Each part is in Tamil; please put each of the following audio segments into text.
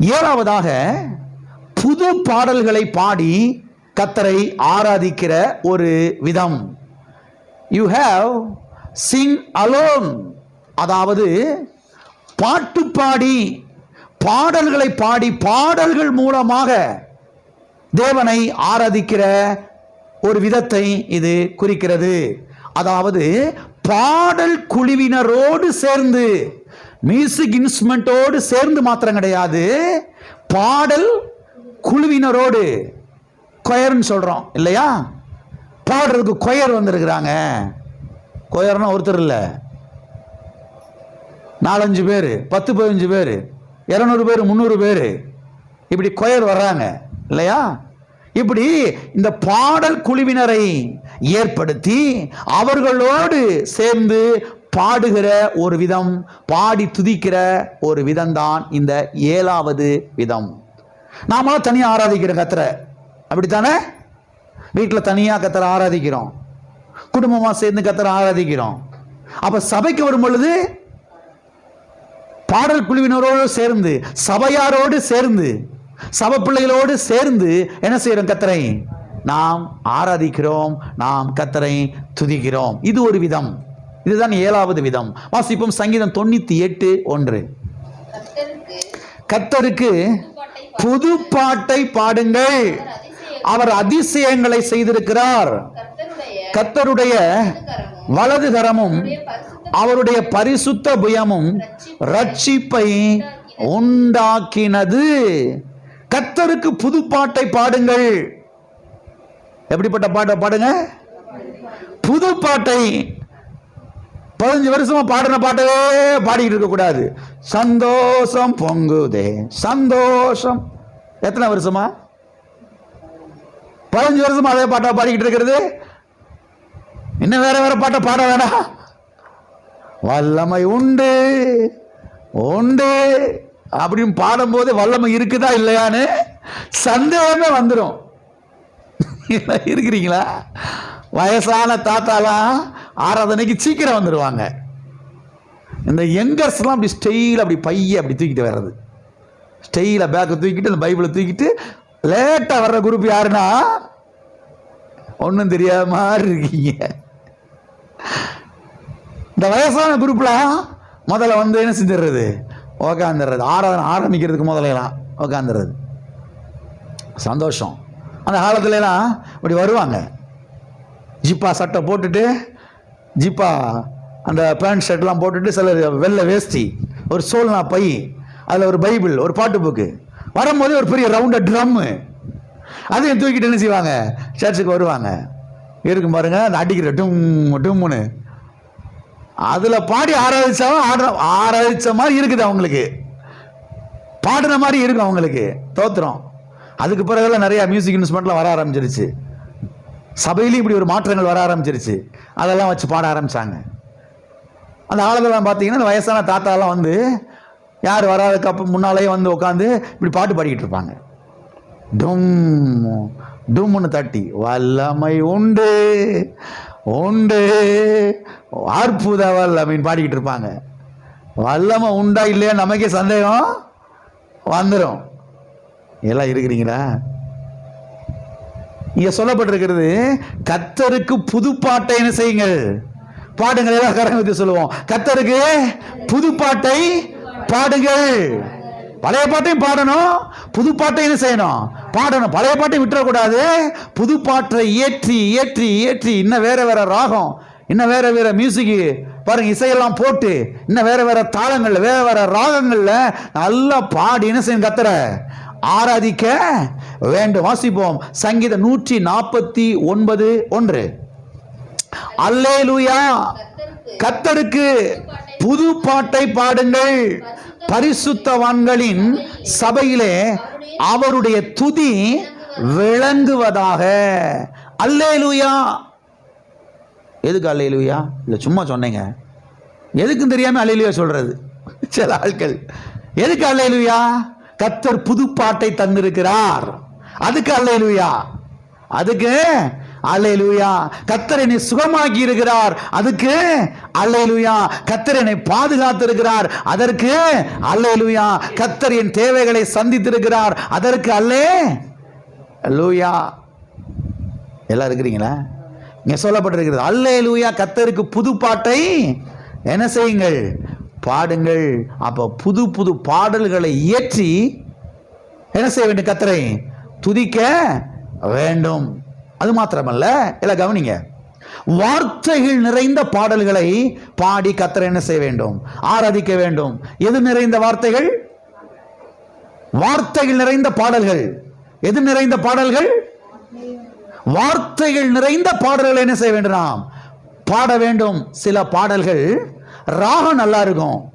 ஏழாவதாக புது பாடல்களை பாடி கத்தரை ஆராதிக்கிற ஒரு விதம். யூ ஹேவ் சிங் அலோன் அதாவது பாட்டு பாடி பாடல்களை பாடி பாடல்கள் மூலமாக தேவனை ஆராதிக்கிற ஒரு விதத்தை இது குறிக்கிறது. அதாவது பாடல் குழுவினரோடு சேர்ந்து மியூசிக் இன்ஸ்ட்ருமெண்ட்டோடு சேர்ந்து மாத்திரம் கிடையாது. பாடல் குழுவினரோடு கொயர்னு சொல்கிறோம் இல்லையா? பாடுறதுக்கு கொயர் வந்திருக்கிறாங்க. கொயர்னா ஒருத்தர் இல்லை. நாலஞ்சு பேர் பத்து பதினஞ்சு பேர் இரநூறு பேர் முந்நூறு பேர் இப்படி கொயர் வர்றாங்க இல்லையா? இப்படி இந்த பாடல் குழுவினரை ஏற்படுத்தி அவர்களோடு சேர்ந்து பாடுகிற ஒரு விதம் பாடி துதிக்கிற ஒரு விதம்தான் இந்த ஏழாவது விதம். நாமளும் தனியாக ஆராதிக்கிறோம் கத்தரை. அப்படித்தானே? வீட்டில் தனியாக கத்தரை ஆராதிக்கிறோம். குடும்பமாக சேர்ந்து கத்தரை ஆராதிக்கிறோம். அப்போ சபைக்கு வரும் பொழுது பாடல் குழுவினரோடு சேர்ந்து சபையாரோடு சேர்ந்து சபை பிள்ளைகளோடு சேர்ந்து என்ன செய்கிறோம் கத்தரை? நாம் ஆராதிக்கிறோம் நாம் கத்தரை துதிக்கிறோம். இது ஒரு விதம். இதுதான் ஏழாவது விதம். வாசிப்போம் சங்கீதம் தொண்ணூத்தி எட்டு ஒன்று. கத்தருக்கு புது பாட்டை பாடுங்கள். அவர் அதிசயங்களை செய்திருக்கிறார். கர்த்தருடைய கத்தருடைய வலது கரமும் அவருடைய பரிசுத்த அவருடைய பரிசுத்த புயமும் ரட்சிப்பை உண்டாக்கினது. கத்தருக்கு புது பாட்டை பாடுங்கள். எப்படிப்பட்ட பாட்டை பாடுங்க? புது பாட்டை பதினஞ்சு வருஷமா பாடின பாட்டவே பாடிக்கிட்டு இருக்க கூடாது. சந்தோஷம் பொங்குதே சந்தோஷம். எத்தனை வருஷமா? பதினஞ்சு வருஷமா அதே பாட்டை பாடிக்கிட்டு இருக்கிறது? இன்னும் வேற வேற பாட்டை பாட வேணாம். வல்லமை உண்டு உண்டு. அப்படின்னு பாடும்போது வல்லமை இருக்குதா இல்லையான்னு சந்தேகமே வந்துடும் இருக்கிறீங்களா? வயசான தாத்தாலாம் ஆராதனைக்கு சீக்கிரம் வந்துடுவாங்க இந்த யங்கர்ஸ்லாம் அப்படி ஸ்டெயில் அப்படி பைய அப்படி தூக்கிட்டு வர்றது. ஸ்டெயில பேக்கை தூக்கிட்டு அந்த பைபிளை தூக்கிட்டு லேட்டாக வர்ற குரூப் யாருன்னா? ஒன்றும் தெரியாத மாதிரி இருக்கீங்க. இந்த வயசான குரூப்லாம் முதல்ல வந்து என்ன செஞ்சிடுறது? உக்காந்துடுறது. ஆராதனை ஆரம்பிக்கிறதுக்கு முதலாம் உக்காந்துடுறது. சந்தோஷம். அந்த காலத்துலலாம் இப்படி வருவாங்க. ஜிப்பா சட்டை போட்டுட்டு ஜிப்பா அந்த பேண்ட் ஷர்ட்லாம் போட்டுட்டு சிலர் வெள்ளை வேஷ்டி ஒரு சோல்னா பை அதில் ஒரு பைபிள் ஒரு பாட்டு புக்கு வரும்போது ஒரு பெரிய ரவுண்டாக ட்ரம்மு அதையும் தூக்கிட்டு என்ன செய்வாங்க? சர்ச்சுக்கு வருவாங்க. இருக்கும் பாருங்க அந்த அடிக்கிற டும் டும்முன்னு. அதில் பாடி ஆராதிச்சாலும் ஆடுற ஆராதிச்ச மாதிரி இருக்குது அவங்களுக்கு. பாடுற மாதிரி இருக்கும் அவங்களுக்கு. தோத்திரம். அதுக்கு பிறகுலாம் நிறையா மியூசிக் இன்ஸ்ட்ருமெண்ட்லாம் வர ஆரம்பிச்சிருச்சு. சபையிலையும் இப்படி ஒரு மாற்றங்கள் வர ஆரம்பிச்சிருச்சு. அதெல்லாம் வச்சு பாட ஆரம்பித்தாங்க அந்த ஆளுகள்லாம் பார்த்தீங்கன்னா அந்த வயசான தாத்தாலாம் வந்து யார் வராதுக்கு அப்போ முன்னாலேயே வந்து உட்காந்து இப்படி பாட்டு பாடிக்கிட்டு இருப்பாங்க. டும் டும்னு தட்டி வல்லமை உண்டு உண்டு அற்புத வல்லமைன்னு பாடிக்கிட்டு இருப்பாங்க. வல்லமை உண்டா இல்லையா? நமக்கே சந்தேகம். வந்துடும் எல்லாம் இருக்கிறீங்களா? இங்க சொல்லப்பட்டிருக்கிறது கத்தருக்கு புது பாட்டை என்ன செய்யுங்கள்? பாடுங்கள் எல்லாம் கரங்க சொல்லுவோம். கத்தருக்கு புது பாட்டை பாடுங்கள். பழைய பாட்டையும் பாடணும். புது பாட்டை என்ன செய்யணும்? பாடணும். பழைய பாட்டையும் விட்டுறக்கூடாது. புது பாட்டை ஏற்றி ஏற்றி ஏற்றி. இன்னும் வேற வேற ராகம் இன்னும் வேற வேற மியூசிக்கு பாருங்க இசையெல்லாம் போட்டு இன்னும் வேற வேற தாளங்கள்ல வேற வேற ராகங்கள்ல நல்லா பாடி என்ன செய்யும் கத்துற ஆராதிக்க வேண்டும். வாசிப்போம். சங்கீத நூற்றி நாற்பத்தி ஒன்பது ஒன்று. அல்லேலூயா. கர்த்தருக்கு கத்தருக்கு புது பாட்டை பாடுங்கள். பரிசுத்தவான்களின் சபையிலே அவருடைய துதி விளங்குவதாக. அல்லேலூயா. எதுக்கு அல்லேலூயா? இல்லை சும்மா சொன்னீங்க. எதுக்கும் தெரியாம அல்லேலூயா சொல்றது? சில ஆட்கள். எதுக்கு அல்லேலூயா? கத்தர் புதுப்பாட்டை தந்திருக்கிறார். அதுக்கு அல்லேலூயா. அதுக்கு அல்லேலூயா. கத்தர் என்னை சுகமாக்கி இருக்கிறார். அதுக்கு அல்லேலூயா. கத்தர் என்னை பாதுகாத்திருக்கிறார். அதற்கு அல்லேலூயா. கத்தர் என் தேவைகளை சந்தித்திருக்கிறார். அதற்கு அல்லே லூயா. எல்லாம் இருக்கிறீங்களா? இங்கே சொல்லப்பட்டிருக்கிறது. அல்லேலூயா. கத்தருக்கு புதுப்பாட்டை என்ன செய்யுங்கள்? பாடுங்கள். அப்போ புது புது பாடல்களை இயற்றி என்ன செய்ய வேண்டும் கத்தரை? துதிக்க வேண்டும். அது மாத்திரமல்ல எல்லாம் கவனிங்க. வார்த்தைகள் நிறைந்த பாடல்களை பாடி கத்தரை என்ன செய்ய வேண்டும்? ஆராதிக்க வேண்டும். எது நிறைந்த வார்த்தைகள்? வார்த்தைகள் நிறைந்த பாடல்கள். எது நிறைந்த பாடல்கள்? வார்த்தைகள் நிறைந்த பாடல்களை என்ன செய்ய வேண்டும் நாம்? பாட வேண்டும். சில பாடல்கள் ராகம் நல்லா இருக்கும்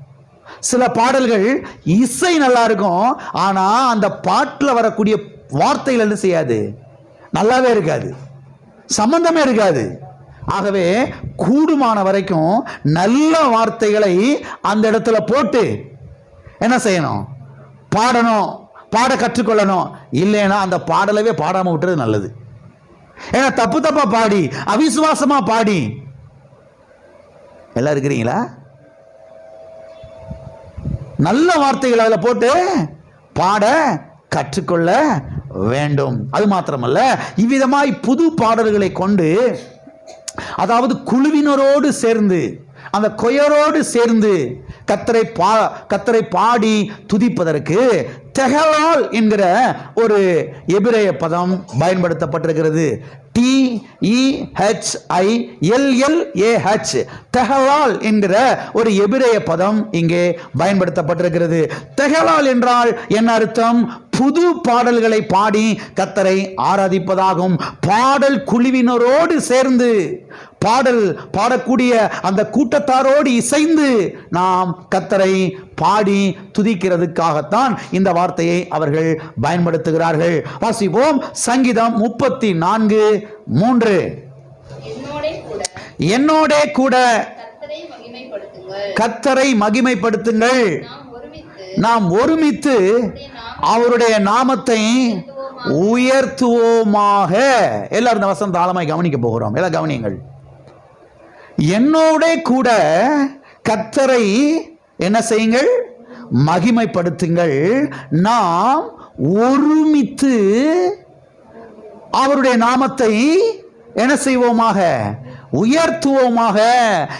சில பாடல்கள் இசை நல்லா இருக்கும் ஆனால் அந்த பாட்டில் வரக்கூடிய வார்த்தைகள் என்ன செய்யாது? நல்லாவே இருக்காது. சம்பந்தமே இருக்காது. ஆகவே கூடுமான வரைக்கும் நல்ல வார்த்தைகளை அந்த இடத்துல போட்டு என்ன செய்யணும்? பாடணும். பாட கற்றுக்கொள்ளணும். இல்லைன்னா அந்த பாடலவே பாடாமல் விட்டுறது நல்லது. ஏன்னா தப்பு தப்பாக பாடி அவிசுவாசமாக பாடி. எல்லாம் இருக்கிறீங்களா? நல்ல வார்த்தைகள் அதில் போட்டு பாட கற்றுக்கொள்ள வேண்டும். அது மாத்திரமல்ல இவ்விதமாய் புது பாடல்களை கொண்டு அதாவது குழுவினரோடு சேர்ந்து அந்த கொயரோடு சேர்ந்து கத்தரை பா கத்தரை பாடி துதிப்பதற்கு தெஹலால் என்கிற ஒரு எபிரேய பதம் பயன்படுத்தப்பட்டிருக்கிறது. டிஇஹெச்ஐஎல்எல்ஏஹெச் இ ஹெச் தெஹலால் என்கிற ஒரு எபிரேய பதம் இங்கே பயன்படுத்தப்பட்டிருக்கிறது. தெஹலால் என்றால் என்ன அர்த்தம்? புது பாடல்களை பாடி கத்தரை ஆராதிப்பதாகும் பாடல் குழுவினரோடு சேர்ந்து பாடல் பாடக்கூடிய அந்த கூட்டத்தாரோடு இசைந்து நாம் கத்தரை பாடி துதிக்கிறதுக்காகத்தான் இந்த வார்த்தையை அவர்கள் பயன்படுத்துகிறார்கள். வாசிப்போம். சங்கீதம் முப்பத்தி நான்கு மூன்று. என்னோடே கூட. கத்தரை மகிமைப்படுத்துங்கள். நாம் ஒருமித்து அவருடைய நாமத்தை உயர்த்துவோமாக. எல்லாரும் இந்த வசந்த ஆழமாய் கவனிக்க போகிறோம். எல்லாம் கவனியுங்கள். என்னோட கூட கத்தரை என்ன செய்யுங்கள்? மகிமைப்படுத்துங்கள். நாம் ஒருமித்து அவருடைய நாமத்தை என்ன செய்வோமாக? உயர்த்துவோமாக.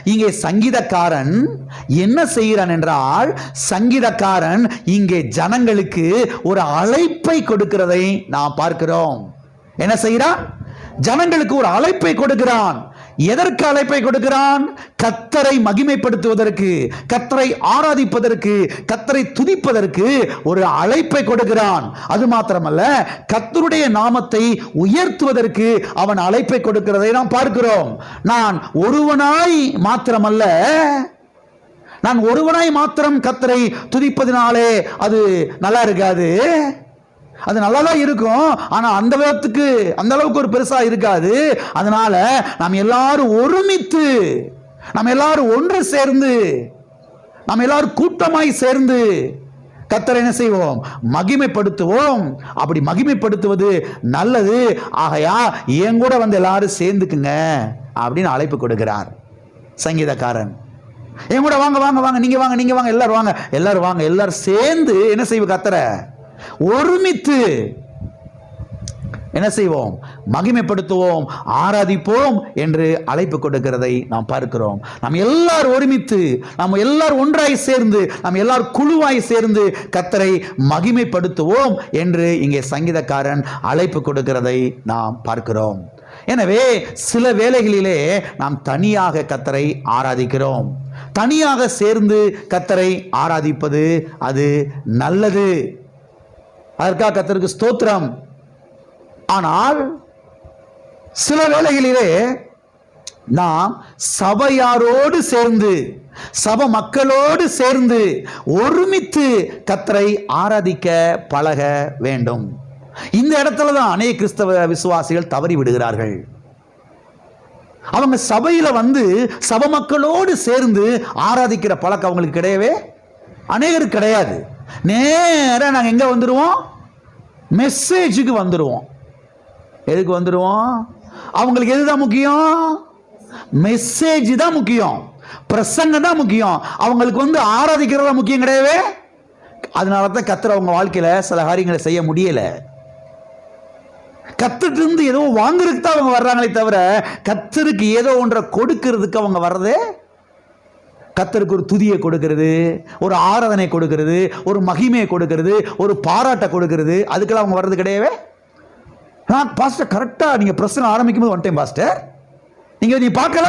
இங்கே சங்கீதக்காரன் என்ன செய்கிறான் என்றால் சங்கீதக்காரன் இங்கே ஜனங்களுக்கு ஒரு அழைப்பை கொடுக்கிறதை நாம் பார்க்கிறோம். என்ன செய்கிறான்? ஜனங்களுக்கு ஒரு அழைப்பை கொடுக்கிறான். எதற்கு அழைப்பை கொடுக்கிறான்? கத்தரை மகிமைப்படுத்துவதற்கு கத்தரை ஆராதிப்பதற்கு கத்தரை துதிப்பதற்கு ஒரு அழைப்பை கொடுக்கிறான். அது மாத்திரமல்ல கத்தருடைய நாமத்தை உயர்த்துவதற்கு அவன் அழைப்பை கொடுக்கிறதை நாம் பார்க்கிறோம். நான் ஒருவனாய் மாத்திரமல்ல நான் ஒருவனாய் மாத்திரம் கத்தரை துதிப்பதினாலே அது நல்லா இருக்காது. அது நல்லா தான் இருக்கும். ஆனால் அந்த விதத்துக்கு அந்த அளவுக்கு ஒரு பெருசாக இருக்காது. அதனால நாம் எல்லாரும் ஒருமித்து நம்ம எல்லாரும் ஒன்று சேர்ந்து நம்ம எல்லாரும் கூட்டமாய் சேர்ந்து கத்தரை என்ன செய்வோம்? மகிமைப்படுத்துவோம். அப்படி மகிமைப்படுத்துவது நல்லது. ஆகையா என் கூட வந்து எல்லாரும் சேர்ந்துக்குங்க அப்படின்னு அழைப்பு கொடுக்கிறார் சங்கீதக்காரன். என் கூட வாங்க வாங்க வாங்க நீங்க வாங்க நீங்க வாங்க எல்லாரும் வாங்க. எல்லாரும் வாங்க எல்லாரும் சேர்ந்து என்ன செய்வோம் கத்தரை? ஒருமித்து. என்ன செய்வோம்? மகிமைப்படுத்துவோம் ஆராதிப்போம் என்று அழைப்பு கொடுக்கிறதை நாம் பார்க்கிறோம். நாம் எல்லாரும் ஒருமித்து நாம் எல்லாரும் ஒன்றாய் சேர்ந்து நாம் எல்லாரும் குழுவாய் சேர்ந்து கத்தரை மகிமைப்படுத்துவோம் என்று இங்கே சங்கீதக்காரன் அழைப்பு கொடுக்கிறதை நாம் பார்க்கிறோம். எனவே சில வேளைகளிலே நாம் தனியாக கத்தரை ஆராதிக்கிறோம். தனியாக சேர்ந்து கத்தரை ஆராதிப்பது அது நல்லது. அதற்காக கத்தருக்கு ஸ்தோத்திரம். ஆனால் சில வேளைகளிலே நாம் சபையாரோடு சேர்ந்து சப மக்களோடு சேர்ந்து ஒருமித்து கத்தரை ஆராதிக்க பழக வேண்டும். இந்த இடத்துல தான் அநேக கிறிஸ்தவ விசுவாசிகள் தவறி விடுகிறார்கள். அவங்க சபையில் வந்து சப மக்களோடு சேர்ந்து ஆராதிக்கிற பழக்கம் அவங்களுக்கு கிடையவே அநேகருக்கு கிடையாது. நேராக நாங்கள் எங்கே வந்துடுவோம் மெசேஜுக்கு வந்துடுவோம் எதுக்கு வந்துடுவோம் அவங்களுக்கு எதுதான் முக்கியம்? மெசேஜ் தான் முக்கியம். பிரசங்கம் தான் முக்கியம். அவங்களுக்கு வந்து ஆராதிக்கிறதா முக்கியம் கிடையவே. அதனால தான் கத்துற அவங்க வாழ்க்கையில் சில காரியங்களை செய்ய முடியல. கத்துட்டு இருந்து ஏதோ வாங்குறதுக்கு தான் அவங்க வர்றாங்களே தவிர கத்தருக்கு ஏதோ ஒன்றை கொடுக்கிறதுக்கு அவங்க வர்றதே கத்தருக்கு ஒரு துதியை கொடுக்கிறது ஒரு ஆராதனை கொடுக்கிறது ஒரு மகிமையை கொடுக்கிறது ஒரு பாராட்டை கொடுக்கிறது. அதுக்கெல்லாம் அவங்க வர்றது கிடையவே? நான் பாஸ்டர் கரெக்டாக நீங்கள் பிரச்சனை ஆரம்பிக்கும் போது வந்துட்டேன் பாஸ்டர் நீங்கள் நீ பார்க்கல?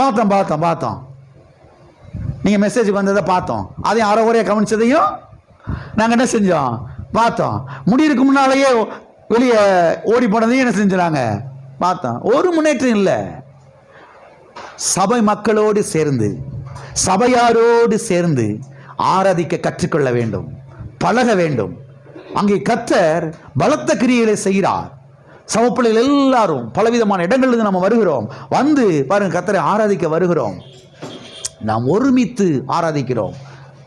பார்த்தோம் பார்த்தோம் பார்த்தோம். நீங்கள் மெசேஜ் வந்ததை பார்த்தோம். அதையும் அரை குறையாக கவனிச்சதையும் நாங்கள் என்ன செஞ்சோம்? பார்த்தோம். முடியிருக்கு முன்னாலேயே வெளியே ஓடி போனதையும் என்ன செஞ்சுறாங்க பார்த்தோம். ஒரு முன்னேற்றம் இல்லை. சபை மக்களோடு சேர்ந்து சபையாரோடு சேர்ந்து ஆராதிக்க கற்றுக்கொள்ள வேண்டும் பழக வேண்டும். அங்கே கத்தர் பலத்த கிரியைகளை செய்கிறார். சமப்பிள்ளைகள் எல்லாரும் பலவிதமான இடங்களிலிருந்து நம்ம வருகிறோம். வந்து பாருங்க கத்தரை ஆராதிக்க வருகிறோம். நாம் ஒருமித்து ஆராதிக்கிறோம்.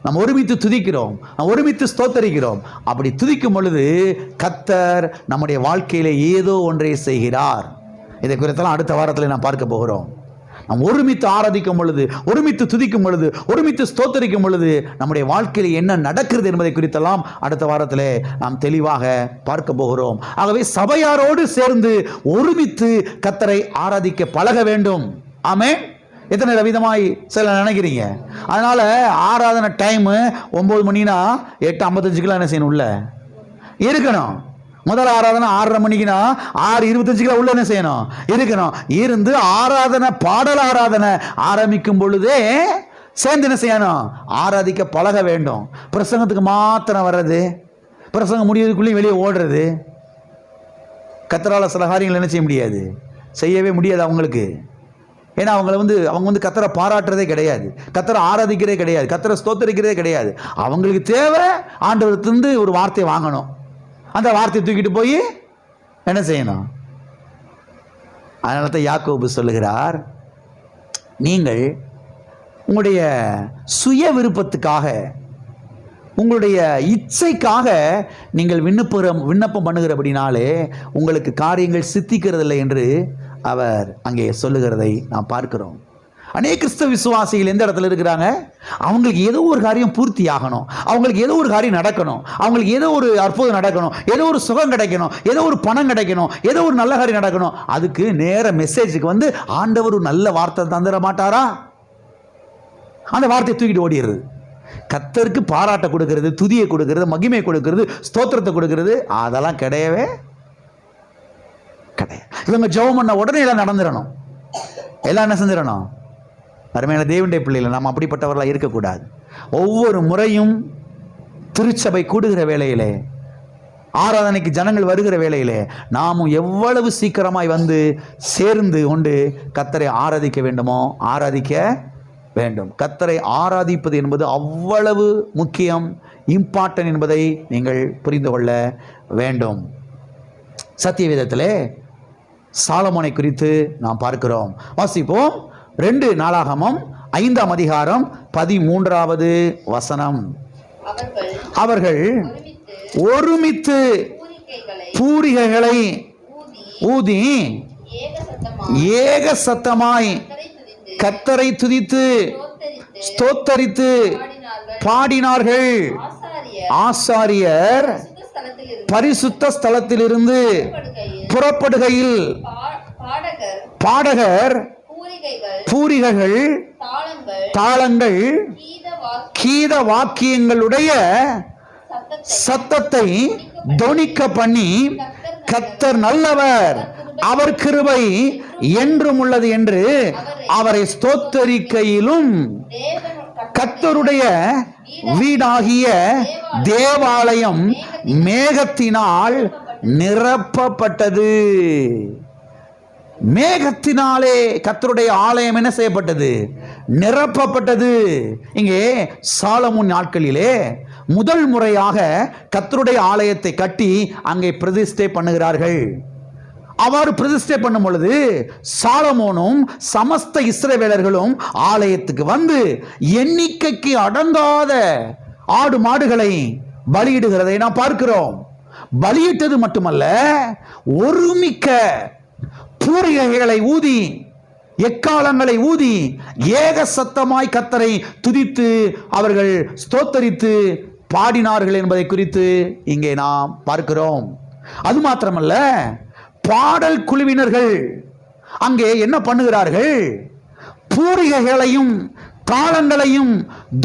நாம் ஒருமித்து துதிக்கிறோம். நாம் ஒருமித்து ஸ்தோத்தரிக்கிறோம். அப்படி துதிக்கும் பொழுது கத்தர் நம்முடைய வாழ்க்கையில ஏதோ ஒன்றை செய்கிறார். இதை குறித்தெல்லாம் அடுத்த வாரத்தில் நாம் பார்க்க போகிறோம். நாம் ஒருமித்து ஆராதிக்கும் பொழுது ஒருமித்து துதிக்கும் பொழுது ஒருமித்து ஸ்தோத்தரிக்கும் பொழுது நம்முடைய வாழ்க்கையில் என்ன நடக்கிறது என்பதை குறித்தெல்லாம் அடுத்த வாரத்தில் நாம் தெளிவாக பார்க்க போகிறோம். ஆகவே சபையாரோடு சேர்ந்து ஒருமித்து கத்தரை ஆராதிக்க பழக வேண்டும். ஆமே எத்தனை விதமாய் சில நினைக்கிறீங்க? அதனால ஆராதனை டைமு ஒம்பது மணினா எட்டு ஐம்பத்தஞ்சுக்கெல்லாம் என்ன செய்யணும் இல்லை இருக்கணும். முதல் ஆராதனை ஆறரை மணிக்குனா ஆறு இருபத்தஞ்சுக்கெல்லாம் உள்ள என்ன செய்யணும்? இருக்கணும். இருந்து ஆராதனை பாடல் ஆராதனை ஆரம்பிக்கும் பொழுதே சேர்ந்து என்ன செய்யணும்? ஆராதிக்க பழக வேண்டும். பிரசங்கத்துக்கு மாத்திரம் வர்றது பிரசங்கம் முடியறதுக்குள்ளேயும் வெளியே ஓடுறது கத்தரால சில காரியங்கள் என்ன செய்ய முடியாது? செய்யவே முடியாது அவங்களுக்கு. ஏன்னா அவங்கள வந்து அவங்க வந்து கத்தரை பாராட்டுறதே கிடையாது. கத்தரை ஆராதிக்கிறதே கிடையாது. கத்தரை ஸ்தோத்தரிக்கிறதே கிடையாது. அவங்களுக்கு தேவை ஆண்டவரத்திலிருந்து ஒரு வார்த்தையை வாங்கணும். அந்த வார்த்தையை தூக்கிட்டு போய் என்ன செய்யணும்? அதனால தான் யாக்கோபு சொல்லுகிறார் நீங்கள் உங்களுடைய சுய விருப்பத்துக்காக உங்களுடைய இச்சைக்காக நீங்கள் விண்ணப்புறம் விண்ணப்பம் பண்ணுகிறபடினாலே உங்களுக்கு காரியங்கள் சித்திக்கிறதில்லை என்று அவர் அங்கே சொல்லுகிறதை நாம் பார்க்கிறோம். அநேக கிறிஸ்தவ விசுவாசிகள் எந்த இடத்துல இருக்கிறாங்க? அவங்களுக்கு ஏதோ ஒரு காரியம் பூர்த்தி ஆகணும். அவங்களுக்கு ஏதோ ஒரு காரியம் நடக்கணும். அவங்களுக்கு ஏதோ ஒரு அற்புதம் நடக்கணும். ஏதோ ஒரு சுகம் கிடைக்கணும். ஏதோ ஒரு பணம் கிடைக்கணும். ஏதோ ஒரு நல்ல காரியம் நடக்கணும். அதுக்கு நேர மெசேஜுக்கு வந்து ஆண்டவர் ஒரு நல்ல வார்த்தை தந்துட மாட்டாரா? அந்த வார்த்தையை தூக்கிட்டு ஓடிடுறது. கத்தருக்கு பாராட்டை கொடுக்கறது துதியை கொடுக்கறது மகிமை கொடுக்கறது ஸ்தோத்திரத்தை கொடுக்கறது அதெல்லாம் கிடையவே கிடையாது. இவங்க ஜெபம் பண்ண உடனே எல்லாம் நடந்துடணும். எல்லாம் என்ன செஞ்சிடணும்? அருமையான தேவனுடைய பிள்ளைகள் நாம் அப்படிப்பட்டவர்களாக இருக்கக்கூடாது. ஒவ்வொரு முறையும் திருச்சபை கூடுகிற வேளையிலே ஆராதனைக்கு ஜனங்கள் வருகிற வேளையிலே நாமும் எவ்வளவு சீக்கிரமாய் வந்து சேர்ந்து கொண்டு கத்தரை ஆராதிக்க வேண்டுமோ ஆராதிக்க வேண்டும். கத்தரை ஆராதிப்பது என்பது அவ்வளவு முக்கியம் இம்பார்ட்டன் என்பதை நீங்கள் புரிந்து கொள்ள வேண்டும். சத்திய விதத்திலே சாலமோனை குறித்து நாம் பார்க்கிறோம். வாசிப்போம். ரெண்டு நாளாகமம் ஐந்தாம் அதிகாரம் பதிமூன்றாவது வசனம். அவர்கள் ஒருமித்து பூரிகைகளை ஊதி ஏக சத்தமாய் கத்தரை துதித்து ஸ்தோத்தரித்து பாடினார்கள். ஆசாரியர் பரிசுத்த ஸ்தலத்திலிருந்து புறப்படுகையில் பாடகர் பூரிகைகள் தாளங்கள் கீத வாக்கு கீத வாக்கியங்களுடைய சத்தத்தை தொனிக்க பண்ணி கத்தர் நல்லவர். அவர் கிருபை என்றும் உள்ளது என்று அவரை ஸ்தோத்தரிக்கையிலும் கத்தருடைய வீடாகிய தேவாலயம் மேகத்தினால் நிரப்பப்பட்டது. மேகத்தினாலே கத்தருடைய ஆலயம் என்ன செய்யப்பட்டது? நிரப்பப்பட்டது. இங்கே சாலமுன் நாட்களிலே முதல் முறையாக கத்தருடைய ஆலயத்தை கட்டி அங்கே பிரதிஷ்டை பண்ணுகிறார்கள். அவ்வாறு பிரதிஷ்டை பண்ணும் பொழுது சாலமோனும் சமஸ்த இஸ்ரவேலர்களும் ஆலயத்துக்கு வந்து எண்ணிக்கைக்கு அடங்காத ஆடு மாடுகளை பலியிடுகிறதை நாம் பார்க்கிறோம். பலியிட்டது மட்டுமல்ல ஒருமிக்க பூரிகைகளை ஊதி எக்காலங்களை ஊதி ஏக சத்தமாய் கத்தரை துதித்து அவர்கள் ஸ்தோத்தரித்து பாடினார்கள் என்பதை குறித்து இங்கே நாம் பார்க்கிறோம். அது மாத்திரமல்ல பாடல் குழுவினர்கள் அங்கே என்ன பண்ணுகிறார்கள்? பூரிகைகளையும் தாளங்களையும்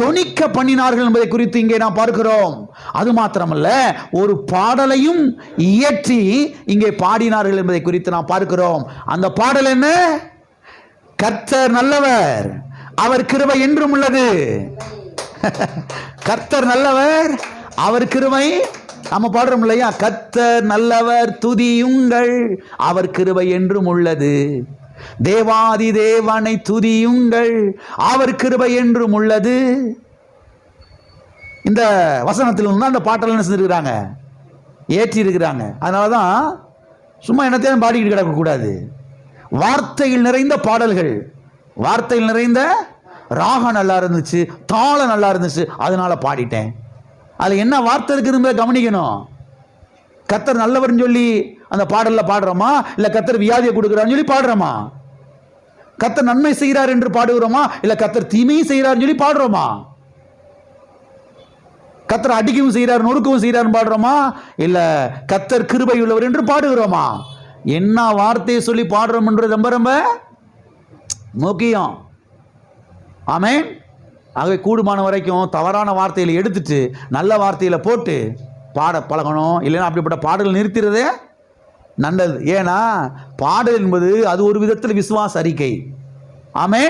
தொனிக்க பண்ணினார்கள் என்பதை குறித்து இங்கே நாம் பார்க்கிறோம். அது மாத்திரமல்ல ஒரு பாடலையும் இயற்றி இங்கே பாடினார்கள் என்பதை குறித்து நாம் பார்க்கிறோம். அந்த பாடல் என்ன? கர்த்தர் நல்லவர் அவர் கிருவை என்றும் உள்ளது. கர்த்தர் நல்லவர் அவர் கிருவை நம்ம பாடுறோம் இல்லையா? கர்த்தர் நல்லவர் துதியுங்கள் அவர் கிருவை என்றும் உள்ளது. தேவாதி தேவனை துதியுங்கள். அவர் கிருபை என்றும் உள்ளது. இந்த வசனத்தில் தான் அந்த பாட்டெல்லாம் என்ன செஞ்சிருக்கிறாங்க? ஏற்றி இருக்கிறாங்க அதனால தான் சும்மா என்னத்தையும் பாடிக்கிட்டு கிடக்கக்கூடாது வார்த்தையில் நிறைந்த பாடல்கள். வார்த்தையில் நிறைந்த ராகம் நல்லா இருந்துச்சு தாளம் நல்லா இருந்துச்சு அதனால பாடிட்டேன். அதில் என்ன வார்த்தை இருக்குதுங்கிற கவனிக்கணும். கத்தர் நல்லவர்னு சொல்லி அந்த பாடல்ல பாடுறோமா? இல்லை கத்தர் வியாதியை கொடுக்குறான்னு சொல்லி பாடுறோமா? கத்தர் நன்மை செய்கிறார் என்று பாடுகிறோமா? இல்லை கத்தர் தீமையும் செய்கிறார்னு சொல்லி பாடுறோமா? கத்தர் அடிக்கவும் செய்கிறார் நொறுக்கவும் செய்கிறார் பாடுறோமா? இல்ல கத்தர் கிருபை உள்ளவர் என்று பாடுகிறோமா? என்ன வார்த்தையை சொல்லி பாடுறோம்ன்றது ரொம்ப ரொம்ப முக்கியம். ஆமே ஆகவே கூடுமான வரைக்கும் தவறான வார்த்தையில் எடுத்துட்டு நல்ல வார்த்தையில போட்டு பாட பழகணும். இல்லைன்னா அப்படிப்பட்ட பாடல் நிறுத்திடுறதே நல்லது. ஏன்னா பாடல் என்பது அது ஒரு விதத்தில் விசுவாச அறிக்கை. ஆமே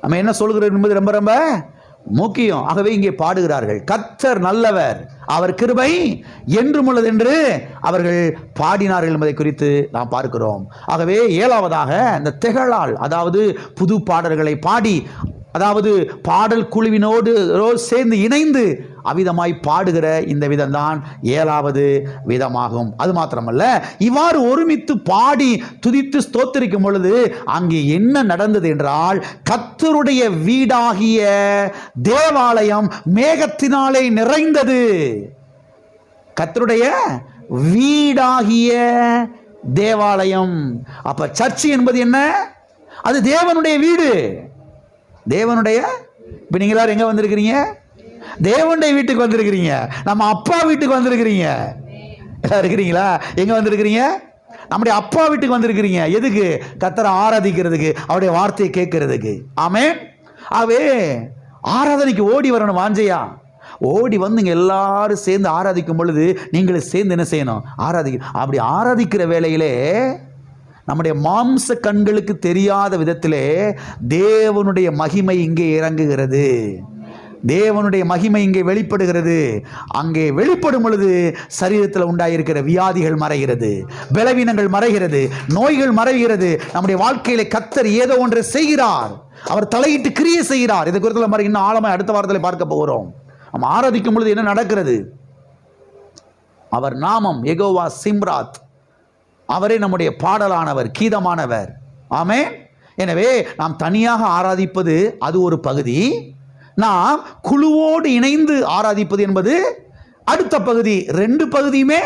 நம்ம என்ன சொல்கிறோம் என்பது ரொம்ப ரொம்ப முக்கியம். ஆகவே இங்கே பாடுகிறார்கள். கத்தர் நல்லவர் அவர் கிருபை என்றும் உள்ளது என்று அவர்கள் பாடினார்கள் என்பதை குறித்து நாம் பார்க்கிறோம். ஆகவே ஏழாவதாக இந்த திகழால் அதாவது புது பாடல்களை பாடி அதாவது பாடல் குழுவினோடு சேர்ந்து இணைந்து அவ்விதமாய் பாடுகிற இந்த விதம்தான் ஏழாவது விதமாகும். அது மாத்திரமல்ல இவ்வாறு ஒருமித்து பாடி துதித்து ஸ்தோத்தரிக்கும் பொழுது அங்கே என்ன நடந்தது என்றால் கத்தருடைய வீடாகிய தேவாலயம் மேகத்தினாலே நிறைந்தது. கத்தருடைய வீடாகிய தேவாலயம். அப்ப சர்ச் என்பது என்ன? அது தேவனுடைய வீடு. தேவனுடைய இப்போ நீங்கள் எல்லாரும் எங்கே வந்திருக்கிறீங்க? தேவனுடைய வீட்டுக்கு வந்திருக்கிறீங்க. நம்ம அப்பா வீட்டுக்கு வந்திருக்கிறீங்க. எல்லாம் இருக்கிறீங்களா? எங்கே வந்திருக்கிறீங்க? நம்முடைய அப்பா வீட்டுக்கு வந்திருக்கிறீங்க. எதுக்கு? கத்தரை ஆராதிக்கிறதுக்கு அவருடைய வார்த்தையை கேட்கறதுக்கு. ஆமே ஆகவே ஆராதனைக்கு ஓடி வரணும் வாஞ்சையா? ஓடி வந்து இங்கே எல்லாரும் சேர்ந்து ஆராதிக்கும் பொழுது நீங்களும் சேர்ந்து என்ன செய்யணும்? ஆராதிக்க அப்படி ஆராதிக்கிற வேலையிலே நம்முடைய மாம்ச கண்களுக்கு தெரியாத விதத்திலே தேவனுடைய மகிமை இங்கே இறங்குகிறது. தேவனுடைய மகிமை இங்கே வெளிப்படுகிறது. அங்கே வெளிப்படும் பொழுது சரீரத்தில் உண்டாயிருக்கிற வியாதிகள் மறைகிறது. பலவீனங்கள் மறைகிறது. நோய்கள் மறைகிறது. நம்முடைய வாழ்க்கையில கத்தர் ஏதோ ஒன்றை செய்கிறார். அவர் தலையிட்டு கிரியை செய்கிறார். இதை குறித்து நம்ம இன்னும் ஆழமாக அடுத்த வாரத்தில் பார்க்க போகிறோம். நம்ம ஆராதிக்கும் பொழுது என்ன நடக்கிறது? அவர் நாமம் எகோவா சிம்ராத். அவரே நம்முடைய பாடலானவர் கீதமானவர். ஆமே எனவே நாம் தனியாக ஆராதிப்பது அது ஒரு பகுதி. நாம் குழுவோடு இணைந்து ஆராதிப்பது என்பது அடுத்த பகுதி. ரெண்டு பகுதியுமே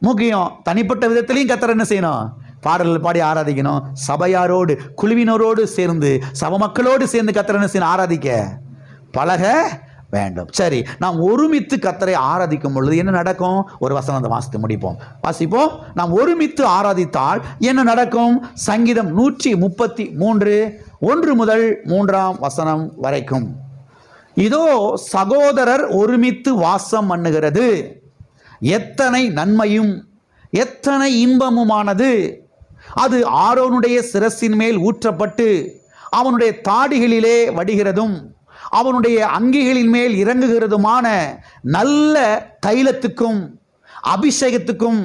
முக்கியம். தனிப்பட்ட விதத்திலையும் கத்தர் என்ன செய்யணும்? பாடல்கள் பாடி ஆராதிக்கணும். சபையாரோடு குழுவினரோடு சேர்ந்து சப மக்களோடு சேர்ந்து கத்தர் என்ன செய்யணும்? ஆராதிக்க. பழக வேண்டும். சரி நாம் ஒருமித்து கத்தரை ஆராதிக்கும் பொழுது என்ன நடக்கும்? ஒரு வசனத்தை வாசித்து முடிப்போம். வாசிப்போம். நாம் ஒருமித்து ஆராதித்தால் என்ன நடக்கும்? சங்கீதம் நூற்றி முப்பத்தி மூன்று ஒன்று முதல் மூன்றாம் வசனம் வரைக்கும். இதோ சகோதரர் ஒருமித்து வாசம் பண்ணுகிறது. எத்தனை நன்மையும் எத்தனை இன்பமுமானது. அது ஆரோனுடைய சிரசின் மேல் ஊற்றப்பட்டு அவனுடைய தாடிகளிலே வடிகிறதும். அவனுடைய அங்கிகளின் மேல் இறங்குகிறதுமான நல்ல தைலத்துக்கும் அபிஷேகத்துக்கும்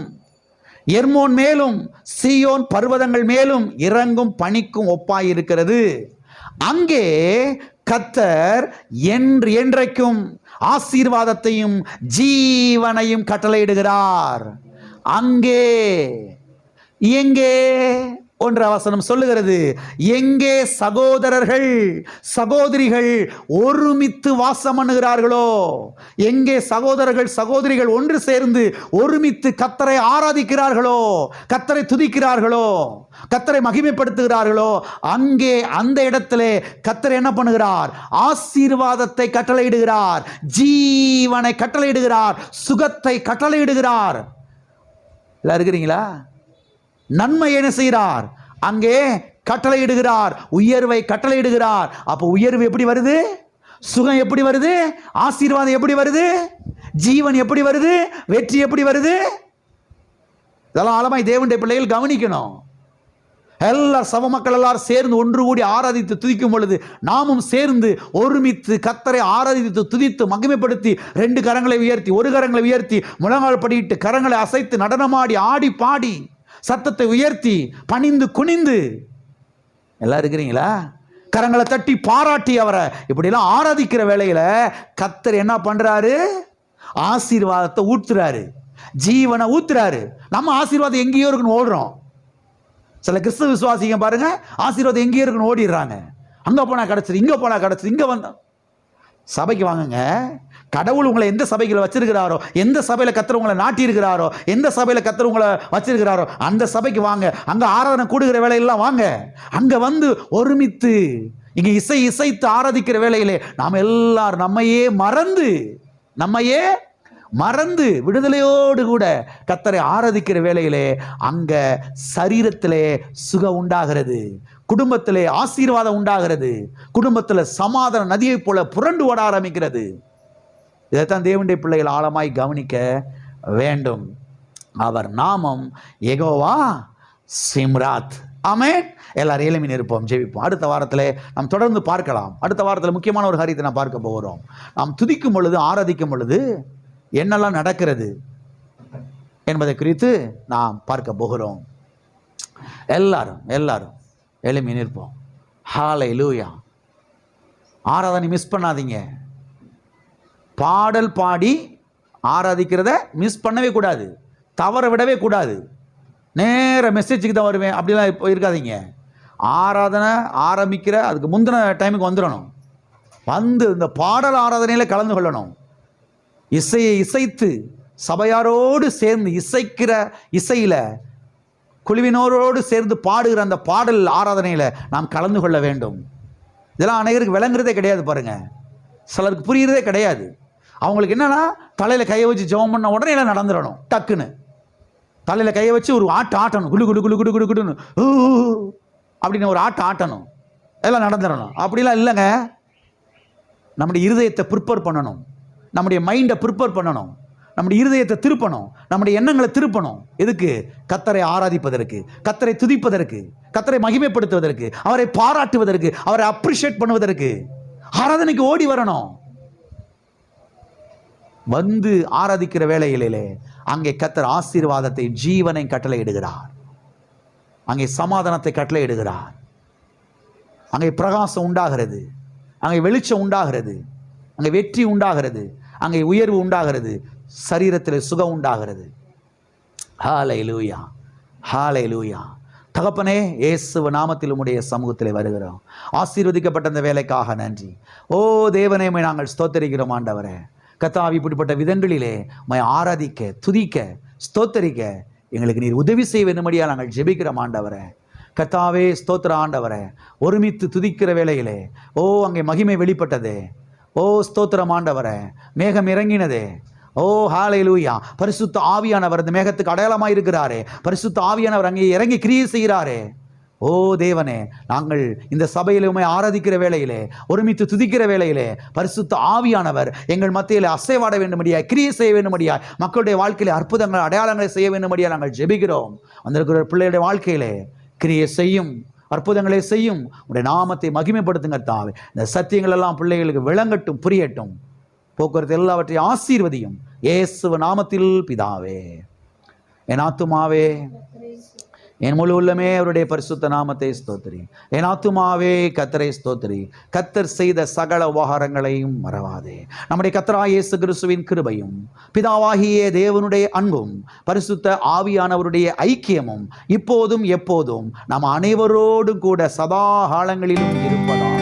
எர்மோன் மேலும் சியோன் பர்வதங்கள் மேலும் இறங்கும் பணிக்கும் ஒப்பாயிருக்கிறது. அங்கே கத்தர் என்று என்றைக்கும் ஆசீர்வாதத்தையும் ஜீவனையும் கட்டளையிடுகிறார். அங்கே எங்கே ஒன்ற வசனம் சொல்லுகிறது எங்கே சகோதரர்கள் சகோதரிகள் ஒருமித்து வாசம் பண்ணுகிறார்களோ? எங்கே சகோதரர்கள் சகோதரிகள் ஒன்று சேர்ந்து ஒருமித்து கத்தரை ஆராதிக்கிறார்களோ? கத்தரை துதிக்கிறார்களோ? கத்தரை மகிமைப்படுத்துகிறார்களோ? அங்கே அந்த இடத்துல கத்தரை என்ன பண்ணுகிறார்? ஆசீர்வாதத்தை கட்டளையிடுகிறார் ஜீவனை கட்டளையிடுகிறார் சுகத்தை கட்டளையிடுகிறார். எல்லாம் இருக்கிறீங்களா? நன்மை என்ன செய்கிறார்? அங்கே கட்டளையிடுகிறார். உயர்வை கட்டளையிடுகிறார். அப்போ உயர்வு எப்படி வருது? சுகம் எப்படி வருது? ஆசீர்வாதம் எப்படி வருது? ஜீவன் எப்படி வருது? வெற்றி எப்படி வருது? இதெல்லாம் ஆழமாய் தேவனுடைய பிள்ளைகள் கவனிக்கணும். எல்லா சம மக்கள் எல்லாரும் சேர்ந்து ஒன்று கூடி ஆராதித்து துதிக்கும் பொழுது நாமும் சேர்ந்து ஒருமித்து கத்தரை ஆராதித்து துதித்து மகிமைப்படுத்தி ரெண்டு கரங்களை உயர்த்தி ஒரு கரங்களை உயர்த்தி முழங்கால் படியிட்டு கரங்களை அசைத்து நடனமாடி ஆடி பாடி சத்தத்தை உயர்த்தி பணிந்து குனிந்து. எல்லாம் இருக்கிறீங்களா? கரங்களை தட்டி பாராட்டி அவரை. இப்படிலாம் ஆராதிக்கிற வேலையில் கத்தர் என்ன பண்ணுறாரு ஆசீர்வாதத்தை ஊத்துறாரு ஜீவனை ஊத்துறாரு. நம்ம ஆசீர்வாதம் எங்கேயோ இருக்குன்னு ஓடுறோம். சில கிறிஸ்தவ விசுவாசிங்க பாருங்க ஆசீர்வாதம் எங்கேயோ இருக்குன்னு ஓடிடுறாங்க. அங்கே போனால் கிடச்சிது இங்கே போனால் கிடச்சிது இங்கே வந்தோம் சபைக்கு வாங்குங்க. கடவுள் உங்களை எந்த சபைகளை வச்சிருக்கிறாரோ எந்த சபையில் கத்தர் உங்களை நாட்டியிருக்கிறாரோ எந்த சபையில் கத்தர் உங்களை வச்சிருக்கிறாரோ அந்த சபைக்கு வாங்க. அங்கே ஆராதனை கூடுகிற வேலையெல்லாம் வாங்க. அங்கே வந்து ஒருமித்து இங்கே இசை இசைத்து ஆராதிக்கிற வேலையிலே நாம் எல்லாரும் நம்மையே மறந்து நம்மையே மறந்து விடுதலையோடு கூட கத்தரை ஆராதிக்கிற வேலையிலே அங்க சரீரத்திலே சுகம் உண்டாகிறது. குடும்பத்திலே ஆசீர்வாதம் உண்டாகிறது. குடும்பத்தில் சமாதான நதியைப் போல புரண்டு ஓட ஆரம்பிக்கிறது. இதைத்தான் தேவனுடைய பிள்ளைகள் ஆழமாய் கவனிக்க வேண்டும். அவர் நாமம் எகோவா சிம்ராத். ஆமேன். எல்லாரும் எளிமையில் இருப்போம் ஜெபிப்போம். அடுத்த வாரத்தில் நாம் தொடர்ந்து பார்க்கலாம். அடுத்த வாரத்தில் முக்கியமான ஒரு காரியத்தை நாம் பார்க்க போகிறோம். நாம் துதிக்கும் பொழுது ஆராதிக்கும் பொழுது என்னெல்லாம் நடக்கிறது என்பதை குறித்து நாம் பார்க்க போகிறோம். எல்லாரும் எல்லாரும் எளிமை நிற்போம் ஹாலை லூயா ஆராதனை மிஸ் பண்ணாதீங்க. பாடல் பாடி ஆராதிக்கிறத மிஸ் பண்ணவே கூடாது. தவற விடவே கூடாது. நேர மெசேஜுக்கு தான் வருவேன். அப்படிலாம் இப்போ இருக்காதீங்க. ஆராதனை ஆரம்பிக்கிற அதுக்கு முந்தின டைமுக்கு வந்துடணும். வந்து இந்த பாடல் ஆராதனையில் கலந்து கொள்ளணும். இசையை இசைத்து சபையாரோடு சேர்ந்து இசைக்கிற இசையில் குழுவினோரோடு சேர்ந்து பாடுகிற அந்த பாடல் ஆராதனையில் நாம் கலந்து கொள்ள வேண்டும். இதெல்லாம் அனைவருக்கு விளங்குறதே கிடையாது பாருங்கள் சிலருக்கு புரிகிறதே கிடையாது. அவங்களுக்கு என்னன்னா தலையில் கையை வச்சு ஜெபம் பண்ண உடனே எல்லாம் நடந்துடணும் டக்குன்னு. தலையில் கையை வச்சு ஒரு ஆட்டு ஆட்டணும் குடு குடு குடு குடு குடு குடுன்னு. அப்படின்னு ஒரு ஆட்டு ஆட்டணும். எல்லாம் நடந்துடணும். அப்படிலாம் இல்லைங்க. நம்முடைய இருதயத்தை ப்ரிப்பேர் பண்ணணும். நம்முடைய மைண்டை ப்ரிப்பேர் பண்ணணும். நம்முடைய இருதயத்தை திருப்பணும். நம்முடைய எண்ணங்களை திருப்பணும். எதுக்கு? கத்தரை ஆராதிப்பதற்கு கத்தரை துதிப்பதற்கு கத்தரை மகிமைப்படுத்துவதற்கு அவரை பாராட்டுவதற்கு அவரை அப்ரிஷியேட் பண்ணுவதற்கு. ஆராதனைக்கு ஓடி வரணும். வந்து ஆராதிக்கிற வேளையிலே அங்கே கத்தர் ஆசீர்வாதத்தை ஜீவனை கட்டளையிடுகிறார். அங்கே சமாதானத்தை கட்டளையிடுகிறார். அங்கே பிரகாசம் உண்டாகிறது. அங்கே வெளிச்சம் உண்டாகிறது. அங்கே வெற்றி உண்டாகிறது. அங்கே உயர்வு உண்டாகிறது. சரீரத்தில் சுகம் உண்டாகிறது. ஹாலை லூயா ஹாலை லூயா தகப்பனே இயேசுவ நாமத்தில் உம்முடைய சமூகத்தில் வருகிறோம். ஆசீர்வதிக்கப்பட்ட அந்த வேலைக்காக நன்றி. ஓ தேவனேமை நாங்கள் ஸ்தோத்தரிக்கிறோம் ஆண்டவரே. கத்தாவி இப்படிப்பட்ட விதங்களிலே மை ஆராதிக்க துதிக்க ஸ்தோத்தரிக்க எங்களுக்கு நீர் உதவி செய்ய வேண்டும்படியா நாங்கள் ஜெபிக்கிறோம் மாண்டவரை கத்தாவே ஸ்தோத்திர ஆண்டவரை. ஒருமித்து துதிக்கிற வேளையிலே ஓ அங்கே மகிமை வெளிப்பட்டதே. ஓ ஸ்தோத்திரம் ஆண்டவரே. மேகம் இறங்கினதே. ஓ ஹாலேலூயா பரிசுத்த ஆவியானவர் இந்த மேகத்துக்கு அடையாளமாக இருக்கிறாரே பரிசுத்த ஆவியானவர் அங்கே இறங்கி கிரியை செய்கிறாரே. ஓ தேவனே நாங்கள் இந்த சபையில் உண்மை ஆராதிக்கிற வேளையிலே ஒருமித்து துதிக்கிற வேளையிலே பரிசுத்த ஆவியானவர் எங்கள் மத்தியில் அசைவாட வேண்டும்படியா கிரியை செய்ய வேண்டும்படியா மக்களுடைய வாழ்க்கையிலே அற்புதங்கள் அடையாளங்களை செய்ய வேண்டும்படியா நாங்கள் ஜெபிக்கிறோம். வந்திருக்கிற பிள்ளையுடைய வாழ்க்கையிலே கிரியை செய்யும் அற்புதங்களை செய்யும் உடைய நாமத்தை மகிமைப்படுத்துங்க தாவே. இந்த சத்தியங்கள் எல்லாம் பிள்ளைகளுக்கு விளங்கட்டும் புரியட்டும். போக்குவரத்து எல்லாவற்றையும் ஆசீர்வதியும். இயேசுவ நாமத்தில் பிதாவே. என் ஆத்துமாவே என் முழு உள்ளமே அவருடைய பரிசுத்த நாமத்தை ஸ்தோத்திரி. என் ஆத்துமாவே கத்தரை ஸ்தோத்திரி. கத்தர் செய்த சகல உபகாரங்களையும் மறவாதே. நம்முடைய கத்தரா இயேசு கிறிஸ்துவின் கிருபையும் பிதாவாகிய தேவனுடைய அன்பும் பரிசுத்த ஆவியானவருடைய ஐக்கியமும் இப்போதும் எப்போதும் நம் அனைவரோடும் கூட சதா காலங்களிலும் இருப்பதால்